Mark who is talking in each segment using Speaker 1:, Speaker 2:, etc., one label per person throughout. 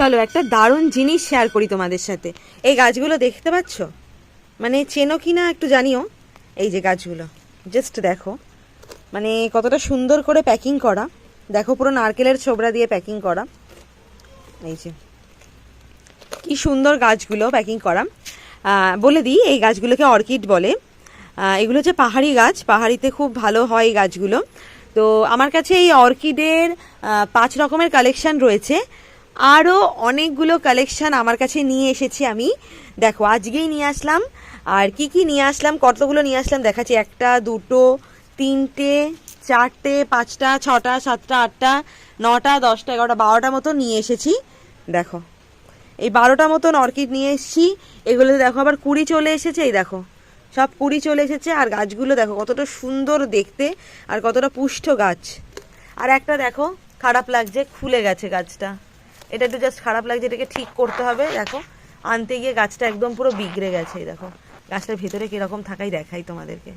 Speaker 1: চলো, একটা দারুণ জিনিস শেয়ার করি তোমাদের সাথে। এই গাছগুলো দেখতে পাচ্ছ? মানে চেনো কি না একটু জানিও। এই যে গাছগুলো জাস্ট দেখো। মানে কতটা সুন্দর করে প্যাকিং করা। দেখো পুরো নারকেলের ছোবড়া দিয়ে প্যাকিং করা। এই যে, কি সুন্দর গাছগুলো প্যাকিং করা। বলে দিই, এই গাছগুলোকে অর্কিড বলে। এগুলো হচ্ছে পাহাড়ি গাছ, পাহাড়িতে খুব ভালো হয় এই গাছগুলো। তো আমার কাছে এই অর্কিডের পাঁচ রকমের কালেকশন রয়েছে। আরও অনেকগুলো কালেকশান আমার কাছে নিয়ে এসেছি আমি। দেখো, আজকেই নিয়ে আসলাম। আর কি কি নিয়ে আসলাম, কতগুলো নিয়ে আসলাম দেখাচ্ছি। একটা, দুটো, তিনটে, চারটে, পাঁচটা, ছটা, সাতটা, আটটা, নটা, দশটা, এগারোটা, বারোটা মতো নিয়ে এসেছি। দেখো, এই বারোটা মতন অর্কিড নিয়ে এসেছি। এগুলোতে দেখো, আবার কুড়ি চলে এসেছে, এই দেখো। সব কুড়ি চলে এসেছে, আর গাছগুলো দেখো, কতটা সুন্দর দেখতে, আর কতটা পুষ্ট গাছ। আর একটা দেখো, খারাপ লাগছে, খুলে গেছে গাছটা। এটা একটু জাস্ট খারাপ লাগছে, এটাকে ঠিক করতে হবে। দেখো, আনতে গিয়ে গাছটা একদম পুরো বিগড়ে গেছে দেখো। গাছটার ভেতরে কীরকম থাকাই দেখাই তোমাদেরকে।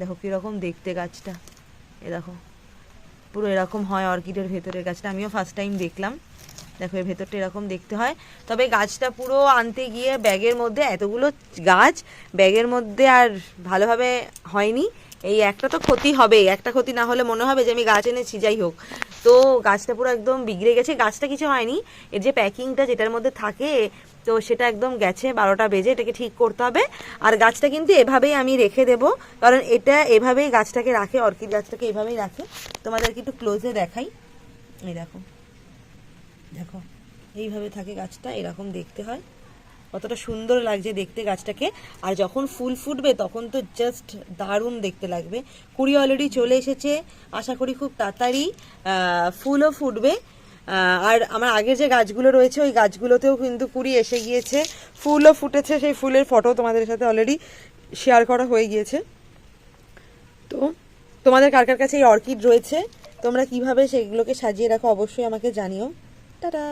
Speaker 1: দেখো কীরকম দেখতে গাছটা। এ দেখো, পুরো এরকম হয় অর্কিডের ভেতরের গাছটা। আমিও ফার্স্ট টাইম দেখলাম। দেখো, এর ভেতরটা এরকম দেখতে হয়। তবে গাছটা পুরো আনতে গিয়ে ব্যাগের মধ্যে এতগুলো গাছ, ব্যাগের মধ্যে আর ভালোভাবে হয়নি। এই একটা তো ক্ষতি হবে একটা ক্ষতি না হলে মনে হবে যে আমি গাছ এনেছি, যাই হোক। তো গাছটা পুরো একদম বিগড়ে গেছে। গাছটা কিছু হয়নি। এর যে প্যাকিংটা যেটার মধ্যে থাকে, তো সেটা একদম গেছে বারোটা বেজে, এটাকে ঠিক করতে হবে। আর গাছটা কিন্তু এভাবেই আমি রেখে দেব, কারণ এটা এভাবেই গাছটাকে রাখে, অর্কিড গাছটাকে এভাবেই রাখে। তোমাদেরকে একটু ক্লোজে দেখাই। এই দেখো দেখো, এইভাবে থাকে গাছটা, এরকম দেখতে হয়। কতটা সুন্দর লাগছে দেখতে গাছটাকে। আর যখন ফুল ফুটবে, তখন তো জাস্ট দারুণ দেখতে লাগবে। কুড়ি অলরেডি চলে এসেছে। আশা করি খুব তাড়াতাড়ি ফুলও ফুটবে। আর আমার আগের যে গাছগুলো রয়েছে, ওই গাছগুলোতেও কিন্তু কুড়ি এসে গিয়েছে। ফুলও ফুটেছে, সেই ফুলের ফটো তোমাদের সাথে অলরেডি শেয়ার করা হয়ে গিয়েছে। তো, তোমাদের কার কার কাছে এই অর্কিড রয়েছে? তোমরা কীভাবে সেগুলোকে সাজিয়ে রাখো, অবশ্যই আমাকে জানিও। টাটা!